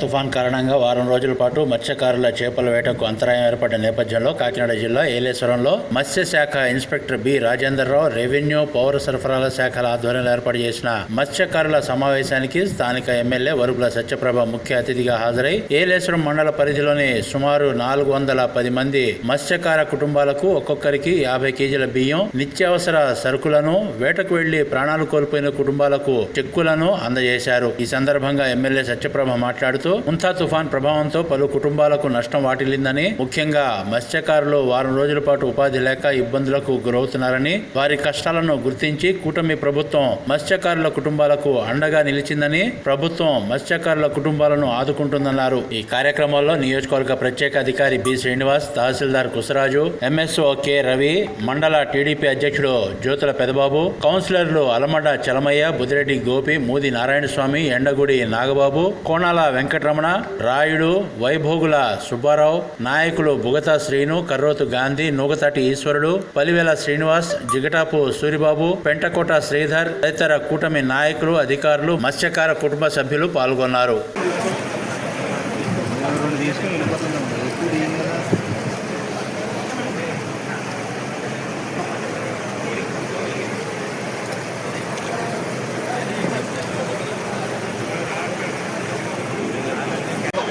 తుఫాన్ కారణంగా వారం రోజుల పాటు మత్స్యకారుల చేపల వేటకు అంతరాయం ఏర్పడిన నేపథ్యంలో కాకినాడ జిల్లా ఏలేశ్వరంలో మత్స్యశాఖ ఇన్స్పెక్టర్ బి. రాజేందర్రావు రెవెన్యూ పౌర సరఫరాల శాఖల ఆధ్వర్యంలో ఏర్పాటు చేసిన మత్స్యకారుల సమావేశానికి స్థానిక ఎమ్మెల్యే వరుగుల సత్యప్రభ ముఖ్య అతిథిగా హాజరై ఏలేశ్వరం మండల పరిధిలోని సుమారు నాలుగు వందల పది మంది మత్స్యకార కుటుంబాలకు ఒక్కొక్కరికి యాభై కేజీల బియ్యం నిత్యావసర సరుకులను వేటకు వెళ్ళి ప్రాణాలు కోల్పోయిన కుటుంబాలకు చెక్కులను అందజేశారు. ఈ సందర్భంగా ఎమ్మెల్యే సత్యప్రభ మాట్లాడుతూ ముంతా తుఫాన్ ప్రభావంతో పలు కుటుంబాలకు నష్టం వాటిల్లిందని ముఖ్యంగా మత్స్యకారులు వారం రోజుల పాటు ఉపాధి లేక ఇబ్బందులకు గురవుతున్నారని వారి కష్టాలను గుర్తించి కూటమి ప్రభుత్వం మత్స్యకారుల కుటుంబాలకు అండగా నిలిచిందని ప్రభుత్వం మత్స్యకారుల కుటుంబాలను ఆదుకుంటుందన్నారు. ఈ కార్యక్రమంలో నియోజకవర్గ ప్రత్యేక అధికారి బి. శ్రీనివాస్ తహసీల్దార్ కుసరాజు ఎంఎస్ఓ కె. రవి మండల టీడీపీ అధ్యక్షుడు జ్యోతుల పెదబాబు కౌన్సిలర్లు అలమడ చలమయ్య బుదిరెడ్డి గోపి మూది నారాయణ స్వామి ఎండగుడి నాగబాబు కోణాల వెంకటరమణ రాయుడు వైభోగుల సుబ్బారావు నాయకులు బుగతా శ్రీను కర్రోతు గాంధీ నూగతాటి ఈశ్వరుడు పలివేల శ్రీనివాస్ జిగటాపు సూరిబాబు పెంటకోట శ్రీధర్ తదితర కూటమి నాయకులు అధికారులు మత్స్యకార కుటుంబ సభ్యులు పాల్గొన్నారు.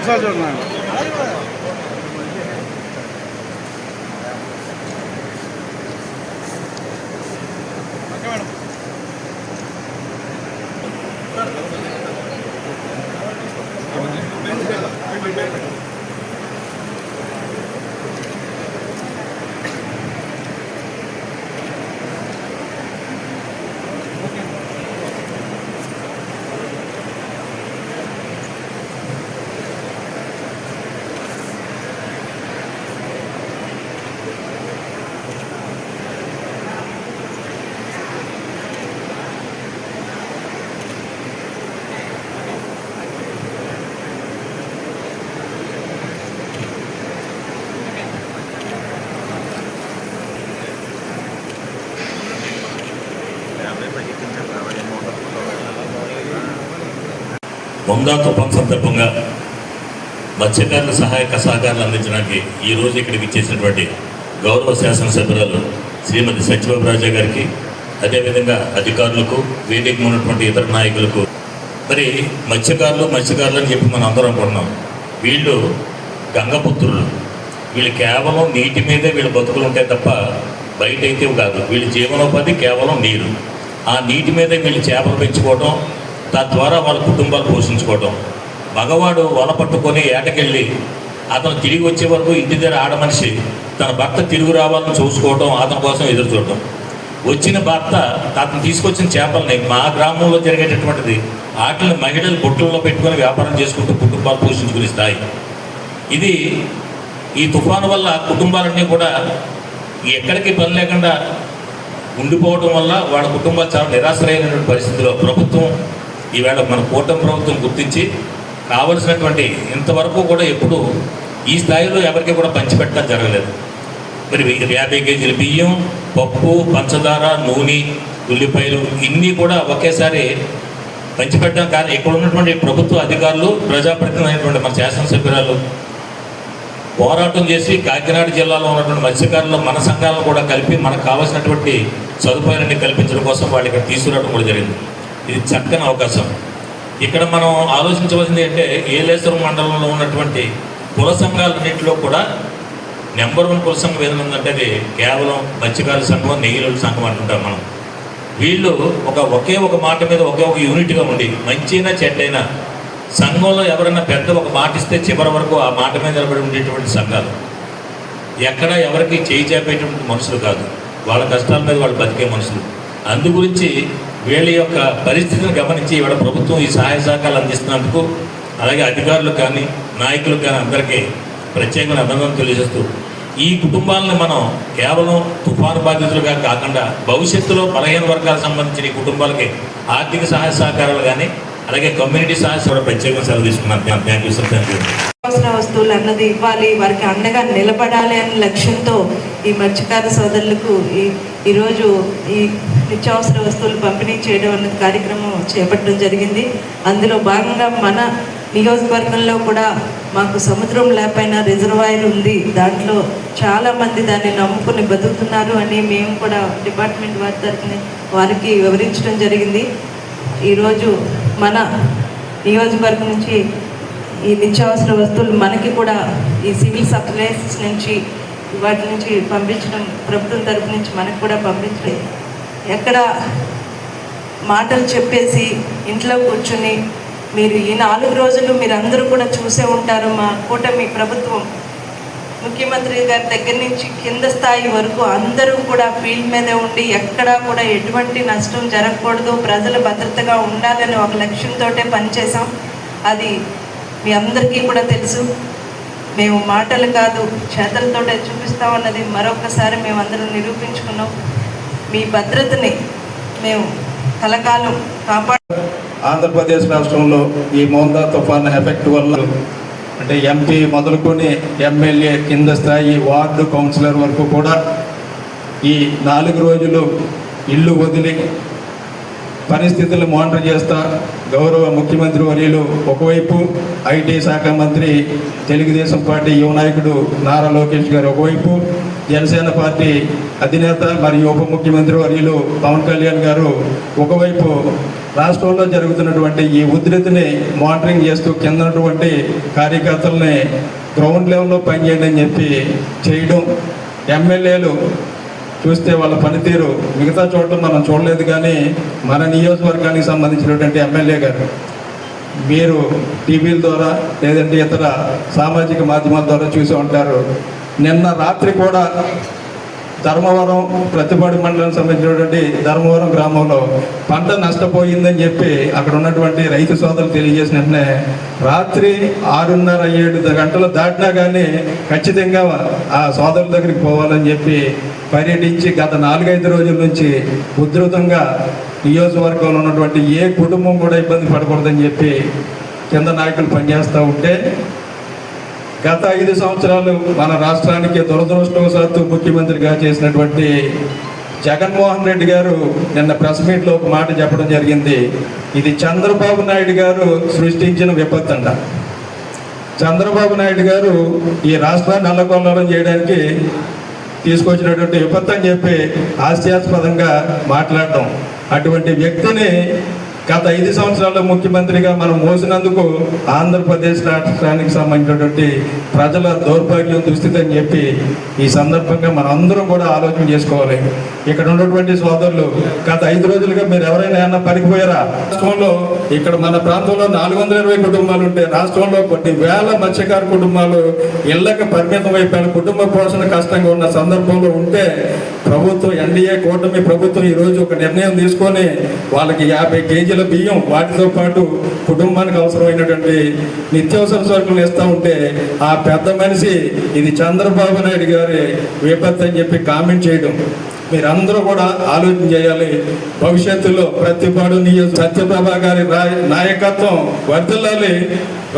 ఒకసారి చూడండి బొంగా తుఫాన్ సందర్భంగా మత్స్యకారుల సహాయక సహకారాలు అందించడానికి ఈ రోజు ఇక్కడికి ఇచ్చేసినటువంటి గౌరవ శాసనసభ్యురాలు శ్రీమతి సత్యబాబు రాజా గారికి అదేవిధంగా అధికారులకు వేదిక ఉన్నటువంటి ఇతర నాయకులకు. మరి మత్స్యకారులు మత్స్యకారులు అని చెప్పి మనం అందరం అనుకుంటున్నాం. వీళ్ళు గంగపుత్రులు. వీళ్ళు కేవలం నీటి మీదే వీళ్ళ బతుకులు ఉంటాయి తప్ప బయట అయితే కాదు. వీళ్ళ జీవనోపాధి కేవలం నీరు. ఆ నీటి మీదే వీళ్ళు చేపలు పెంచుకోవడం తద్వారా వాళ్ళ కుటుంబాలు పోషించుకోవడం మగవాడు వల పట్టుకొని ఏటకెళ్ళి అతను తిరిగి వచ్చే వరకు ఇంటి దగ్గర ఆడ మనిషి తన భర్త తిరిగి రావాలని చూసుకోవడం అతని కోసం ఎదురు చూడటం. వచ్చిన భర్త తను తీసుకొచ్చిన చేపల్ని మా గ్రామంలో జరిగేటటువంటిది వాటిని మహిళలు బొట్టుల్లో పెట్టుకొని వ్యాపారం చేసుకుంటూ కుటుంబాలు పోషించుకునే స్థాయి. ఇది ఈ తుఫాను వల్ల కుటుంబాలన్నీ కూడా ఎక్కడికి పని లేకుండా ఉండిపోవడం వల్ల వాళ్ళ కుటుంబాలు చాలా నిరాశ్రయమైనటువంటి పరిస్థితిలో ప్రభుత్వం ఈవేళ మన కూటమి ప్రభుత్వం గుర్తించి కావలసినటువంటి ఇంతవరకు కూడా ఎప్పుడు ఈ స్థాయిలో ఎవరికి కూడా పంచిపెట్టడం జరగలేదు. మరి యాభై కేజీల బియ్యం పప్పు పంచదార నూనె ఉల్లిపాయలు ఇన్ని కూడా ఒకేసారి పంచిపెట్టడం కానీ ఇక్కడ ఉన్నటువంటి ప్రభుత్వ అధికారులు ప్రజాప్రతినిధులు అయినటువంటి మన శాసనసభ్యురాలు పోరాటం చేసి కాకినాడ జిల్లాలో ఉన్నటువంటి మత్స్యకారులు మన సంఘాలను కూడా కలిపి మనకు కావాల్సినటువంటి సదుపాయాలన్నీ కల్పించడం కోసం వాళ్ళు ఇక్కడ తీసుకురావడం కూడా జరిగింది. ఇది చక్కని అవకాశం. ఇక్కడ మనం ఆలోచించవలసింది అంటే ఏలేశ్వరం మండలంలో ఉన్నటువంటి కుల సంఘాలన్నింటిలో కూడా నెంబర్ వన్ కుల సంఘం ఏదైనా ఉందంటే అది కేవలం మత్స్యకారుల సంఘం నెయ్యిల సంఘం అంటుంటాం మనం. వీళ్ళు ఒక ఒకే ఒక మాట మీద ఒకే ఒక యూనిట్గా ఉండి మంచైనా చెడ్డైనా సంఘంలో ఎవరైనా పెద్ద ఒక మాట ఇస్తే చివరి వరకు ఆ మాట మీద నిలబడి ఉండేటువంటి సంఘాలు. ఎక్కడ ఎవరికి చేయి చేపేటువంటి మనుషులు కాదు. వాళ్ళ కష్టాల మీద వాళ్ళు బతికే మనుషులు. అందు గురించి వీళ్ళ యొక్క పరిస్థితిని గమనించి ఇవాళ ప్రభుత్వం ఈ సహాయ సహకారాలు అందిస్తున్నందుకు అలాగే అధికారులు కానీ నాయకులు కానీ అందరికీ ప్రత్యేకమైన అభినందనలు తెలియజేస్తూ ఈ కుటుంబాలను మనం కేవలం తుఫాను బాధితులుగా కాకుండా భవిష్యత్తులో బలహీన వర్గాలకు సంబంధించిన ఈ కుటుంబాలకి ఆర్థిక సహాయ సహకారాలు కానీ అలాగే కమ్యూనిటీ సహాయ కూడా ప్రత్యేకంగా సెలవు తీసుకున్నాను thank you sir. Thank you. వస్తువులు అన్నది ఇవ్వాలి వారికి అండగా నిలబడాలి అనే లక్ష్యంతో ఈ మత్స్యకార సోదరులకు ఈ ఈరోజు ఈ నిత్యావసర వస్తువులు పంపిణీ చేయడం అనే కార్యక్రమం చేపట్టడం జరిగింది. అందులో భాగంగా మన నియోజకవర్గంలో కూడా మాకు సముద్రం లేపైన రిజర్వాయర్ ఉంది. దాంట్లో చాలామంది దాన్ని నమ్ముకుని బతుకుతున్నారు అని మేము కూడా డిపార్ట్మెంట్ వారి తరఫున వారికి వివరించడం జరిగింది. ఈరోజు మన నియోజకవర్గం నుంచి ఈ నిత్యావసర వస్తువులు మనకి కూడా ఈ సివిల్ సప్లైస్ నుంచి వాటి నుంచి పంపించడం ప్రభుత్వం తరపు నుంచి మనకు కూడా పంపించలేదు. ఎక్కడ మాటలు చెప్పేసి ఇంట్లో కూర్చుని మీరు ఈ నాలుగు రోజులు మీరు అందరూ కూడా చూసే ఉంటారు మా కూటమి ప్రభుత్వం. ముఖ్యమంత్రి గారి దగ్గర నుంచి కింద స్థాయి వరకు అందరూ కూడా ఫీల్డ్ మీదే ఉండి ఎక్కడా కూడా ఎటువంటి నష్టం జరగకూడదు. ప్రజలు భద్రతగా ఉండాలని ఒక లక్ష్యంతో పనిచేసాం అది మీ అందరికీ కూడా తెలుసు. మేము మాటలు కాదు చేతలతోటే చూపిస్తామన్నది మరొకసారి మేము అందరం నిరూపించుకున్నాం. మీ భద్రతని మేము కలకాలం కాపాడు ఆంధ్రప్రదేశ్ రాష్ట్రంలో ఈ మోందా తుఫాన్ ఎఫెక్ట్ వల్ల అంటే ఎంపీ మొదలుకొని ఎమ్మెల్యే కింద స్థాయి వార్డు కౌన్సిలర్ వరకు కూడా ఈ నాలుగు రోజులు ఇల్లు వదిలి పరిస్థితులు మానిటర్ చేస్తా గౌరవ ముఖ్యమంత్రి వర్యులు ఒకవైపు ఐటీ శాఖ మంత్రి తెలుగుదేశం పార్టీ యువ నాయకుడు నారా లోకేష్ గారు ఒకవైపు జనసేన పార్టీ అధినేత మరియు ఉప ముఖ్యమంత్రి వర్యులు పవన్ కళ్యాణ్ గారు ఒకవైపు రాష్ట్రంలో జరుగుతున్నటువంటి ఈ ఉధృతిని మానిటరింగ్ చేస్తూ కిందటువంటి కార్యకర్తలని గ్రౌండ్ లెవెల్లో పనిచేయండి అని చెప్పి చేయడం ఎమ్మెల్యేలు చూస్తే వాళ్ళ పనితీరు మిగతా చోట్ల మనం చూడలేదు కానీ మన నియోజకవర్గానికి సంబంధించినటువంటి ఎమ్మెల్యే గారు మీరు టీవీల ద్వారా లేదంటే ఇతర సామాజిక మాధ్యమాల ద్వారా చూసి ఉంటారు. నిన్న రాత్రి కూడా ధర్మవరం ప్రతిపాడు మండలానికి సంబంధించినటువంటి ధర్మవరం గ్రామంలో పంట నష్టపోయిందని చెప్పి అక్కడ ఉన్నటువంటి రైతు సోదరులు తెలియజేసిన వెంటనే రాత్రి ఆరున్నర ఏడు గంటలు దాటినా కానీ ఖచ్చితంగా ఆ సోదరుల దగ్గరికి పోవాలని చెప్పి పర్యటించి గత నాలుగైదు రోజుల నుంచి ఉధృతంగా నియోజకవర్గంలో ఉన్నటువంటి ఏ కుటుంబం కూడా ఇబ్బంది పడకూడదని చెప్పి కింద నాయకులు పనిచేస్తూ ఉంటే గత ఐదు సంవత్సరాలు మన రాష్ట్రానికి దురదృష్టవశాత్తు ముఖ్యమంత్రిగా చేసినటువంటి జగన్మోహన్ రెడ్డి గారు నిన్న ప్రెస్ మీట్లో ఒక మాట చెప్పడం జరిగింది. ఇది చంద్రబాబు నాయుడు గారు సృష్టించిన విపత్తు అంట చంద్రబాబు నాయుడు గారు ఈ రాష్ట్రాన్ని అల్లకొల్లడం చేయడానికి తీసుకొచ్చినటువంటి విపత్తు అని చెప్పి హాస్యాస్పదంగా మాట్లాడటం అటువంటి వ్యక్తిని గత ఐదు సంవత్సరాల్లో ముఖ్యమంత్రిగా మనం మోసినందుకు ఆంధ్రప్రదేశ్ రాష్ట్రానికి సంబంధించినటువంటి ప్రజల దౌర్భాగ్యం దుస్థితి అని చెప్పి ఈ సందర్భంగా మనందరం కూడా ఆలోచన చేసుకోవాలి. ఇక్కడ ఉన్నటువంటి సోదరులు గత ఐదు రోజులుగా మీరు ఎవరైనా ఏమన్నా పడిపోయారా రాష్ట్రంలో ఇక్కడ మన ప్రాంతంలో నాలుగు వందల ఇరవై కుటుంబాలు ఉంటే రాష్ట్రంలో కొన్ని వేల మత్స్యకార కుటుంబాలు ఇళ్ళకు పరిమితం అయిపోయిన కుటుంబ పోషణ కష్టంగా ఉన్న సందర్భంలో ఉంటే ప్రభుత్వం ఎన్డీఏ కూటమి ప్రభుత్వం ఈ రోజు ఒక నిర్ణయం తీసుకొని వాళ్ళకి యాభై కేజీల బియ్యం వాటితో పాటు కుటుంబానికి అవసరమైనటువంటి నిత్యావసర సరుకులు ఇస్తూ ఉంటే ఆ పెద్ద మనిషి ఇది చంద్రబాబు నాయుడు గారి విపత్తు అని చెప్పి కామెంట్ చేయడం. మీరందరూ కూడా ఆలోచన చేయాలి. భవిష్యత్తులో ప్రతిపాడు నియోజక సత్యప్రభా గారి నాయకత్వం వర్ధిల్లాలి.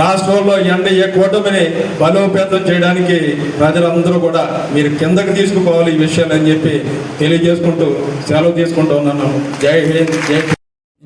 రాష్ట్రంలో ఎన్డీఏ కూటమిని బలోపేతం చేయడానికి ప్రజలందరూ కూడా మీరు కిందకి తీసుకుపోవాలి ఈ విషయాలు అని చెప్పి తెలియజేసుకుంటూ సెలవు తీసుకుంటూ ఉన్నాను. జై హింద్ జై